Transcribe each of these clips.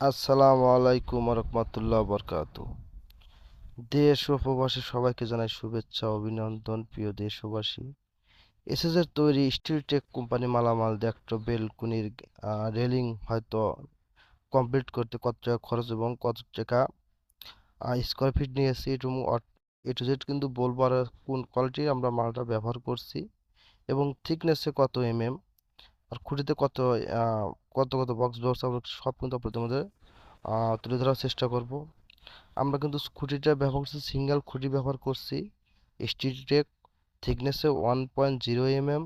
আসসালামু আলাইকুম রহমতুল্লাহ বরকাত দেশ ও প্রবাসী সবাইকে জানাই শুভেচ্ছা, অভিনন্দন, প্রিয় দেশবাসী। এসএসের তৈরি স্টিল টেক কোম্পানি মালামাল, দেখটো, বেলকুনির রেলিং হয়তো কমপ্লিট করতে কত টাকা খরচ এবং কত টাকা স্কোয়ার ফিট নিয়েছি এটু এ টু জেড কিন্তু বলব আর কোন কোয়ালিটির আমরা মালটা ব্যবহার করছি এবং থিকনেসে কত এমএম আর খুঁটিতে কত কত কত বক্স ব্যবস্থা আমরা সব কিন্তু আপনাদের মধ্যে তুলে ধরার চেষ্টা করব। আমরা কিন্তু খুঁটিটা ব্যবহার করছি সিঙ্গেল খুঁটি ব্যবহার করছি স্টিলটেক থিকনেসে one point zero M M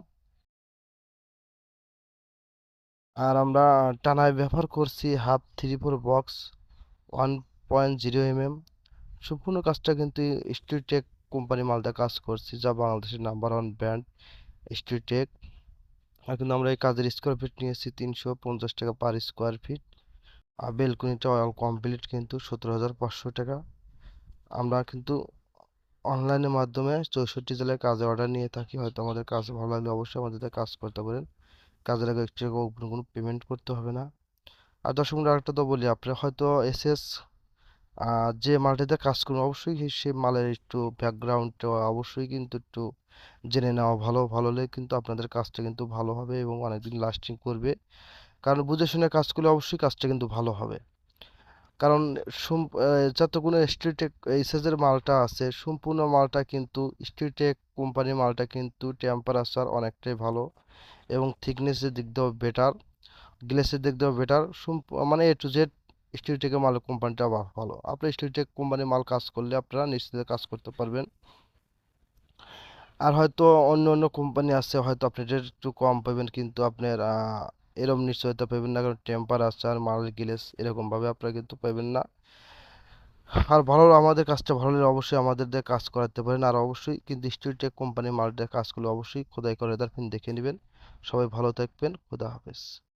আর আমরা টানায় ব্যবহার করছি half three four box one point zero M M সম্পূর্ণ কাজটা কিন্তু স্টিলটেক কোম্পানি মালটা কাজ করছি, যা বাংলাদেশের নাম্বার ওয়ান ব্র্যান্ড স্টিলটেক কিন্তু আমরা এই কাজের স্কোয়ার ফিট নিয়েছি তিনশো পঞ্চাশ টাকা পার স্কোয়ার ফিট আর বেলকুনিটা কমপ্লিট কিন্তু সতেরো হাজার পাঁচশো টাকা। আমরা কিন্তু অনলাইনের মাধ্যমে চৌষট্টি জেলায় কাজে অর্ডার নিয়ে থাকি। হয়তো আমাদের কাজ ভালো লাগলে অবশ্যই আমাদের কাজ করতে পারেন। কাজের আগে এক্সট্রা কোনো কোনো পেমেন্ট করতে হবে না। আর দর্শক আরেকটা তো বলি আপনারা হয়তো এসএস যে মালটিতে কাজ করুন অবশ্যই সেই মালের একটু ব্যাকগ্রাউন্ডটা অবশ্যই কিন্তু একটু জেনে নেওয়া ভালো ভালো হলে কিন্তু আপনাদের কাজটা কিন্তু ভালো হবে এবং অনেকদিন লাস্টিং করবে। কারণ বুঝে শুনে কাজ করলে অবশ্যই কাজটা কিন্তু ভালো হবে। কারণ যতগুলো স্ট্রিটেক এইচএসের মালটা আছে, সম্পূর্ণ মালটা কিন্তু স্ট্রিটেক কোম্পানির মালটা কিন্তু টেম্পারেচার অনেকটাই ভালো এবং থিকনেসের দিক দিয়েও বেটার গ্লেসের দিক দিয়েও বেটার মানে এ টু জেড স্ট্রিটেকের মাল কোম্পানিটা ভালো। আপনি স্ট্রিটেক কোম্পানির মাল কাজ করলে আপনারা নিশ্চিত কাজ করতে পারবেন। আর হয়তো অন্য অন্য কোম্পানি আছে, হয়তো আপনি রেট একটু কম পাবেন, কিন্তু আপনার এরকম নিশ্চয়তা পাবেন না। কারণ টেম্পার আছে আর মাল গিলেস এরকমভাবে আপনারা কিন্তু পাবেন না। আর ভালো, আমাদের কাজটা ভালো হলে অবশ্যই আমাদের দিয়ে কাজ করাতে পারেন। আর অবশ্যই কিন্তু স্টিলটেক কোম্পানির মাল কাজগুলো কাজ অবশ্যই খোদাই করে তারপর দেখে নেবেন। সবাই ভালো থাকবেন, খোদা হাফেজ।